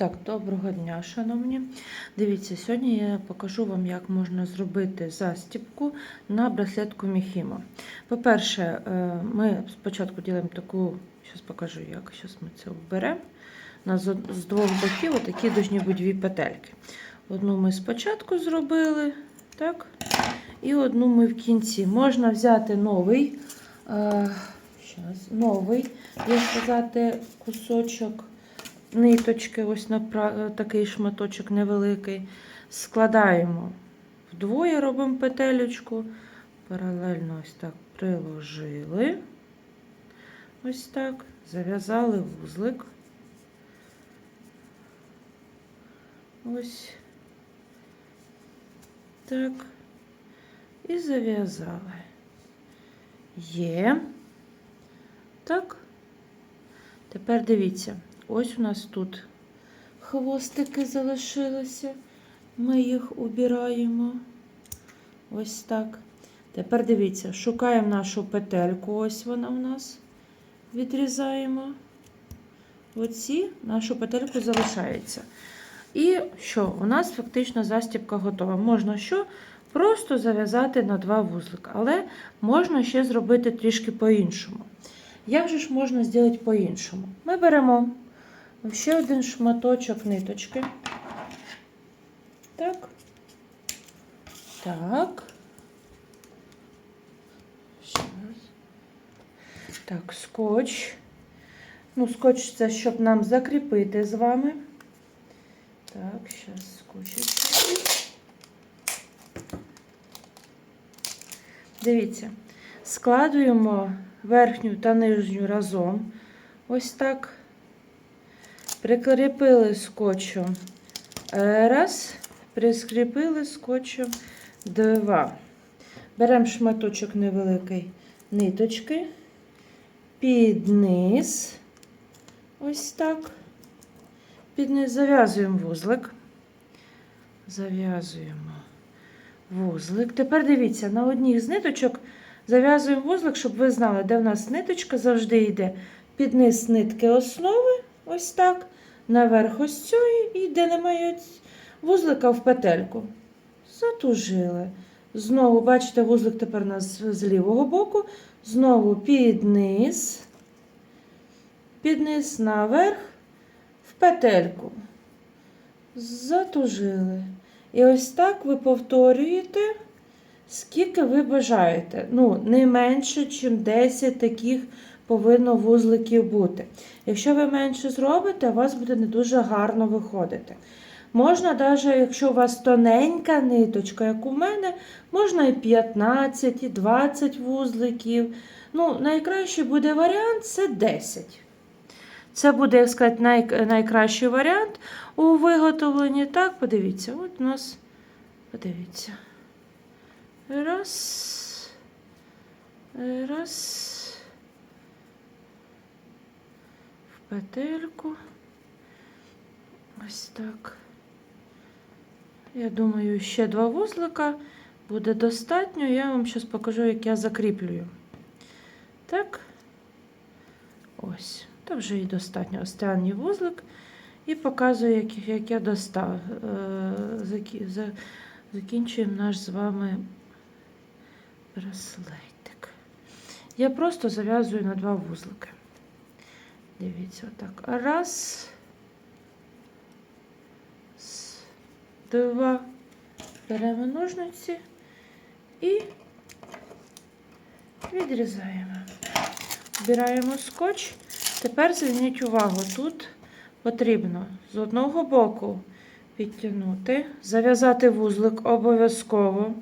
Так, доброго дня, шановні. Дивіться, сьогодні я покажу вам, як можна зробити застібку на браслетку Міхімо. По-перше, е, ми спочатку робимо таку, зараз покажу, як зараз ми це вберемо. У з двох боків отакі бути дві петельки. Одну ми спочатку зробили, так? І одну ми в кінці. Можна взяти новий, е, щас, новий, як сказати, кусочок ниточки, ось на такий шматочок невеликий. Складаємо вдвоє, робимо петелечку, паралельно ось так приложили. Ось так, зав'язали вузлик. Ось так. І зав'язали. Є. Так. Тепер дивіться. Ось у нас тут хвостики залишилися. Ми їх убираємо. Ось так. Тепер дивіться, шукаємо нашу петельку. Ось вона у нас. Відрізаємо. Оці нашу петельку залишається. І що? У нас фактично застібка готова. Можна що? Просто зав'язати на два вузлика. Але можна ще зробити трішки по-іншому. Як же ж можна зробити по-іншому? Ми беремо ще один шматочок ниточки. Так. Так. Ще. Так, скотч. Ну, скотч це щоб нам закріпити з вами. Так, зараз скотч. Дивіться, складуємо верхню та нижню разом. Ось так. Прикріпили скотчем раз, прискріпили скотчем два. Беремо шматочок невеликий ниточки, під низ, ось так. Під низ зав'язуємо вузлик. Зав'язуємо вузлик. Тепер дивіться, на одній з ниточок зав'язуємо вузлик, щоб ви знали, де в нас ниточка завжди йде під низ нитки основи. Ось так. Наверх ось цієї, і де немає вузлика в петельку. Затужили. Знову, бачите, вузлик тепер нас з лівого боку. Знову під низ, під наверх, в петельку. Затужили. І ось так ви повторюєте, скільки ви бажаєте. Ну, не менше, ніж 10 таких повинно вузликів бути. Якщо ви менше зробите, у вас буде не дуже гарно виходити. Можна, навіть, якщо у вас тоненька ниточка, як у мене, можна і 15, і 20 вузликів. Ну, найкращий буде варіант це 10. Це буде, як сказати, най, найкращий варіант у виготовленні. Так, подивіться, от у нас, подивіться. Раз. Раз. В петельку. Ось так. Я думаю, ще два вузлика буде достатньо. Я вам зараз покажу, як я закріплюю. Так. Ось. Та вже і достатньо. Останній вузлик. І показую, як, як я достав. Е, закі, за, закінчуємо наш з вами браслетик. Я просто зав'язую на два вузлики. Дивіться, отак. Раз. Два. Беремо ножниці і відрізаємо. Збираємо скотч. Тепер зверніть увагу, тут потрібно з одного боку підтягнути, зав'язати вузлик обов'язково.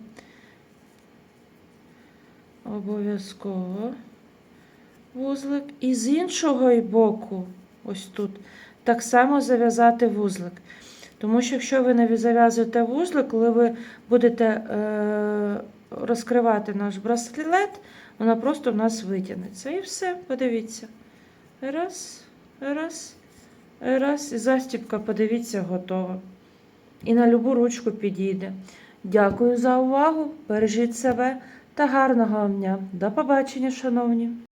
Обов'язково вузлик. І з іншого боку, ось тут, так само зав'язати вузлик. Тому що, якщо ви не зав'язуєте вузлик, коли ви будете е, розкривати наш браслет, вона просто в нас витягнеться. І все, подивіться. Раз, раз, раз. І застібка, подивіться, готова. І на любу ручку підійде. Дякую за увагу. Бережіть себе та гарного вам дня. До побачення, шановні!